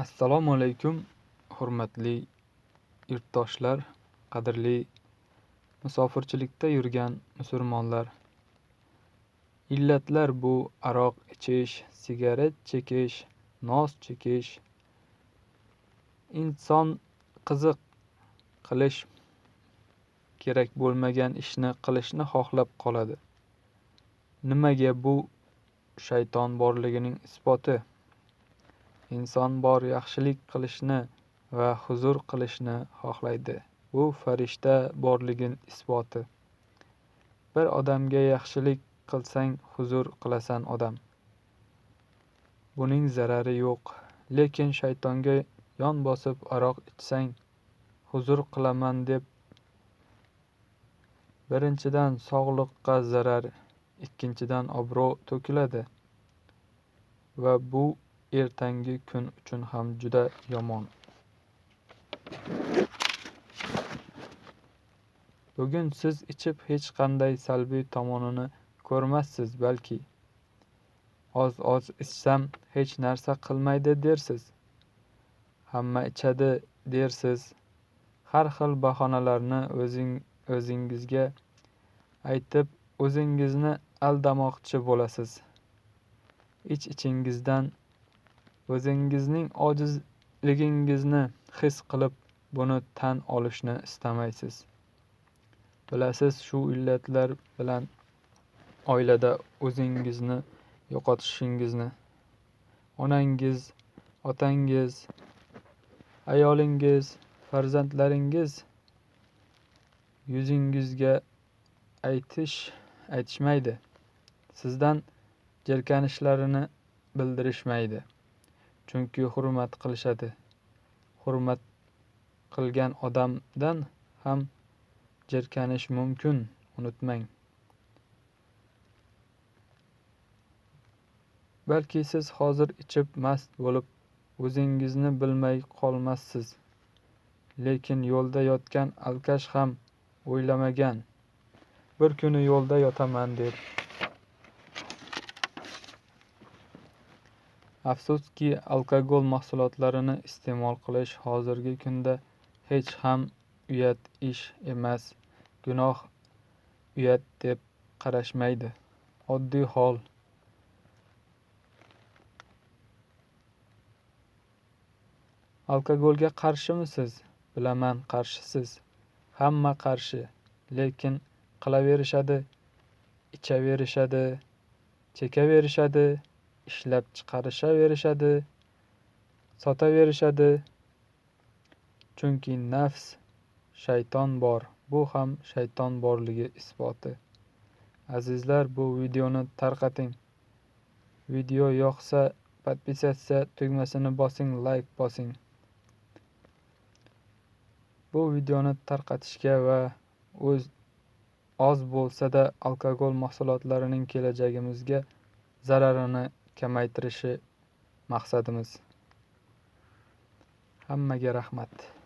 Assalomu alaykum, hurmatli yurtdoshlar, qadrli musofirchilikda yurgan musulmonlar. Illatlar bu aroq ichish, sigaret chekish, nos chekish, inson qiziq qilish kerak bo'lmagan ishni qilishni xohlab qoladi. Nimaga bu shayton borligining isboti. Inson bor yaxshilik qilishni va huzur qilishni xohlaydi. Bu farishta borligin isboti. Bir odamga yaxshilik qilsang huzur qilasan odam. Buning zarari yo'q. Lekin shaytonga yon bosib aroq ichsang huzur qilaman deb birinchidan sog'liqqa zarar, ikkinchidan obro' to'kiladi va bu ertangi kun uchun ham juda yomon. Bugun siz ichib hech qanday salbiy tomonini ko'rmassiz balki. Oz-oz ichsam hech narsa qilmaydi dersiz. Hamma ichadi dersiz. Har xil bahonalarni o'zing o'zingizga aytib, o'zingizni aldamoqchi bo'lasiz. Ich-ichingizdan o'zingizning ojizligingizni his qilib, buni tan olishni istamaysiz. Bilasiz, shu illatlar bilan oilada o'zingizni yo'qotishingizni. Onangiz, otangiz, ayolingiz, farzandlaringiz yuzingizga aytish aytishmaydi. Sizdan jirkanishlarini bildirishmaydi. Chunki hurmat qilishadi. Hurmat qilgan odamdan ham jirkanish mumkin, unutmang. Balki siz hozir ichib mast bo'lib, o'zingizni bilmay qolmassiz. Lekin yo'lda yotgan alkash ham o'ylamagan. Bir kuni yo'lda yotaman deb. Afsuski, alkogol mahsulotlarini iste'mol qilish hozirgi kunda hech ham uyat ish emas. Gunoh uyat deb qarashmaydi. Oddiy hol. Alkogolga qarshimisiz? Bilaman, qarshisiz. Hamma qarshi. Lekin qilaverishadi, ichaverishadi, chekaverishadi, ishlab chiqarishaverishadi, sotaverishadi. Chunki nafs, shayton bor. Bu ham shayton borligi isboti. Azizlar, bu videoni tarqating. Video yoqsa, podpisatsiya tugmasini bosing, like bosing. Bu videoni tarqatishga va o'z oz bo'lsa-da alkogol mahsulotlarining kelajagimizga zararini kamaytirishi maqsadimiz. Hammaga rahmat.